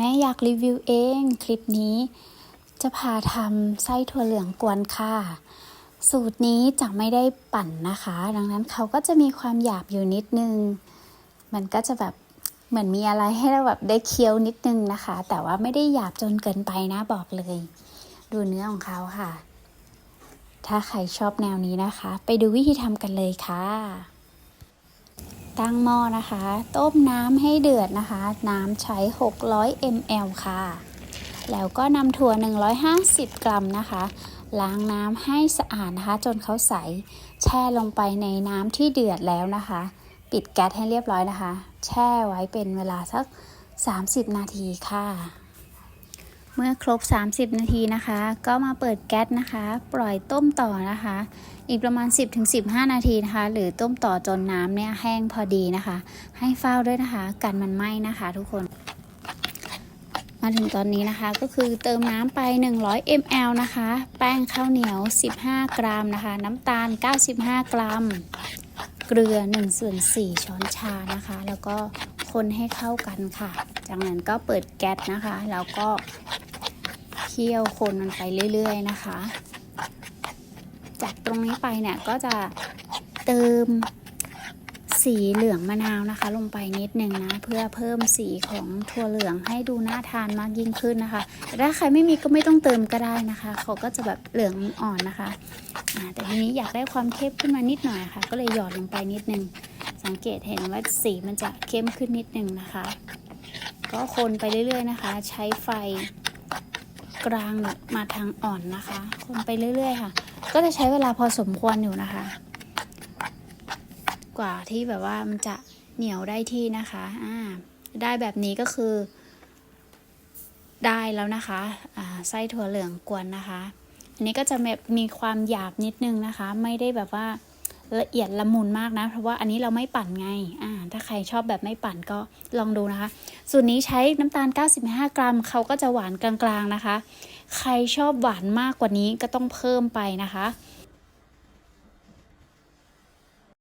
แม่อยากรีวิวเอง คลิปนี้ จะพาทำไส้ถั่วเหลืองกวนค่ะ สูตรนี้จะไม่ได้ปั่นนะคะ ดังนั้นเขาก็จะมีความหยาบอยู่นิดนึง มันก็จะแบบเหมือนมีอะไรให้เราแบบได้เคี้ยวนิดนึงนะคะ แต่ว่าไม่ได้หยาบจนเกินไปนะบอกเลย ดูเนื้อของเขาค่ะ ถ้าใครชอบแนวนี้นะคะ ไปดูวิธีทำกันเลยค่ะ ตั้งหม้อนะคะ ต้มน้ำให้เดือดนะคะ น้ำใช้ 600 ml ค่ะ แล้วก็นำถั่ว 150 กรัมนะคะ ล้างน้ำให้สะอาดนะคะ จนเขาใส แช่ลงไปในน้ำที่เดือดแล้วนะคะ ปิดแก๊สให้เรียบร้อยนะคะ แช่ไว้เป็นเวลาสัก 30 นาทีค่ะ เมื่อครบ 30 นาทีนะคะ ก็มาเปิดแก๊สนะคะ ปล่อยต้มต่อนะคะ อีกประมาณ 10-15 นาทีนะคะ หรือต้มต่อจนน้ำเนี่ยแห้งพอดีนะคะ ให้เฝ้าด้วยนะคะ กันมันไหม้นะคะทุกคน มาถึงตอนนี้นะคะก็คือเติมน้ำไป 100 ml นะคะ แป้งข้าวเหนียว 15 กรัมนะคะ น้ำตาล 95 กรัม เกลือ1ส่วน4ช้อนชานะคะ แล้วก็คนให้เข้ากันค่ะ จากนั้นก็เปิดแก๊สนะคะ แล้วก็ คี่ยวคนมันไปเรื่อย ๆ นะคะ จากตรงนี้ไปเนี่ยก็จะเติมสีเหลืองมะนาวนะคะ ลงไปนิดหนึ่งนะ เพื่อเพิ่มสีของถั่วเหลืองให้ดูน่าทานมากยิ่งขึ้นนะคะแต่ถ้าใครไม่มีก็ไม่ต้องเติมก็ได้นะคะ เขาก็จะแบบเหลืองอ่อนนะคะอ่าแต่ทีนี้อยากได้ความเข้มขึ้นมานิดหน่อยค่ะ ก็เลยหยอดลงไปนิดนึง สังเกตเห็นว่าสีมันจะเข้มขึ้นนิดนึงนะคะ ก็คนไปเรื่อยๆนะคะ ใช้ไฟ กลางมาทางอ่อนนะคะ คนไปเรื่อย ๆ ค่ะ ก็จะใช้เวลาพอสมควรอยู่นะคะ กว่าที่แบบว่ามันจะเหนียวได้ที่นะคะอ่าได้แบบนี้ก็คือ ได้แล้วนะคะอ่าไส้ถั่วเหลืองกวนนะคะ อันนี้ก็จะแบบมีความหยาบนิดนึงนะคะ ไม่ได้แบบว่า ละเอียดละมุนมากนะ เพราะว่าอันนี้เราไม่ปั่นไงอ่าถ้าใครชอบแบบไม่ปั่นก็ลองดูนะคะ สูตรนี้ใช้น้ำตาล 95 กรัมเขาก็จะหวานกลางๆนะคะ ใครชอบหวานมากกว่านี้ก็ต้องเพิ่มไปนะคะ